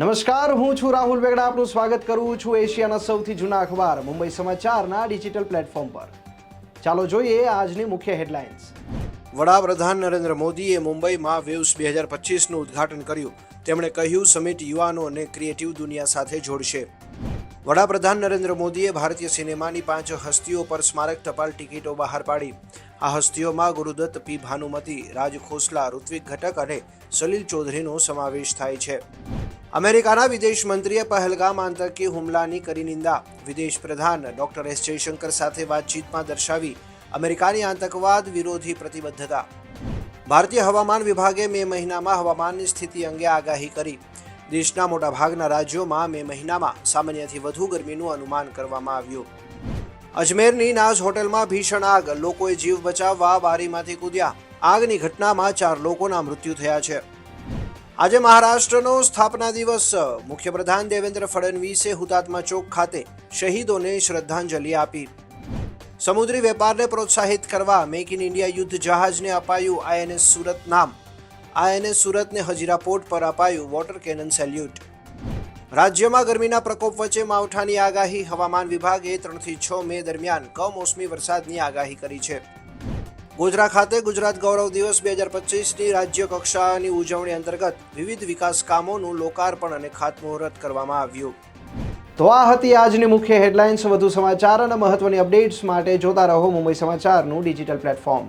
નમસ્કાર, હું છું રાહુલ વેગડા, આપનું સ્વાગત કરું છું એશિયાના સૌથી જૂના અખબાર, મુંબઈ સમાચારના ડિજિટલ પ્લેટફોર્મ પર. ચાલો જોઈએ આજની મુખ્ય હેડલાઇન્સ. વડાપ્રધાન નરેન્દ્ર મોદીએ મુંબઈમાં વેવ્સ બે હજાર પચીસનું ઉદ્ઘાટન કર્યું. તેમણે કહ્યું, સમિટ યુવાનોને ક્રિએટિવ દુનિયા સાથે જોડશે. વડાપ્રધાન નરેન્દ્ર મોદીએ ભારતીય સિનેમાની પાંચ હસ્તીઓ પર સ્મારક ટપાલ ટિકિટો બહાર પાડી. આ હસ્તીઓમાં ગુરુદત્ત પી. ભાનુમતી, રાજ ખોસલા, ઋત્વિક ઘટક અને સલીલ ચૌધરીનો સમાવેશ થાય છે. અમેરિકાના વિદેશ મંત્રીએ પહેલગામ આતંકી હુમલાની કરી નિંદા. વિદેશ પ્રધાન ડોક્ટર એસ જયશંકર સાથે વાતચીતમાં દર્શાવી અમેરિકાની આતંકવાદ વિરોધી પ્રતિબદ્ધતા. ભારતીય હવામાન વિભાગે મે મહિનામાં હવામાનની સ્થિતિ અંગે આગાહી કરી. દેશના મોટાભાગના રાજ્યોમાં મે મહિનામાં સામાન્યથી વધુ ગરમીનું અનુમાન કરવામાં આવ્યું. અજમેરની નાઝ હોટેલમાં ભીષણ આગ. લોકોએ જીવ બચાવવા બારીમાંથી કૂદ્યા. આગની ઘટનામાં ચાર લોકોના મૃત્યુ થયા છે. આજે મહારાષ્ટ્રનો સ્થાપના દિવસ. મુખ્યપ્રધાન દેવેન્દ્ર ફડણવીસે હુતાત્મા ચોક ખાતે શહીદોને શ્રદ્ધાંજલિ આપી. સમુદ્રી વેપારને પ્રોત્સાહિત કરવા મેક ઇન ઇન્ડિયા યુદ્ધ જહાજને અપાયું આઈએનએસ સુરત નામ. આઈએનએસ સુરતને હજીરા પોર્ટ પર અપાયું વોટર કેનન સેલ્યુટ. રાજ્યમાં ગરમીના પ્રકોપ વચ્ચે માવઠાની આગાહી. હવામાન વિભાગે ત્રણથી છ મે દરમિયાન કમોસમી વરસાદની આગાહી કરી છે. ગોધરા ખાતે ગુજરાત ગૌરવ દિવસ બે હજાર પચીસની રાજ્ય કક્ષાની ઉજવણી અંતર્ગત વિવિધ વિકાસ કામોનું લોકાર્પણ અને ખાતમુહૂર્ત કરવામાં આવ્યું. તો આ હતી આજની મુખ્ય હેડલાઇન્સ. વધુ સમાચાર અને મહત્વની અપડેટ્સ માટે જોતા રહો મુંબઈ સમાચારનું ડિજિટલ પ્લેટફોર્મ.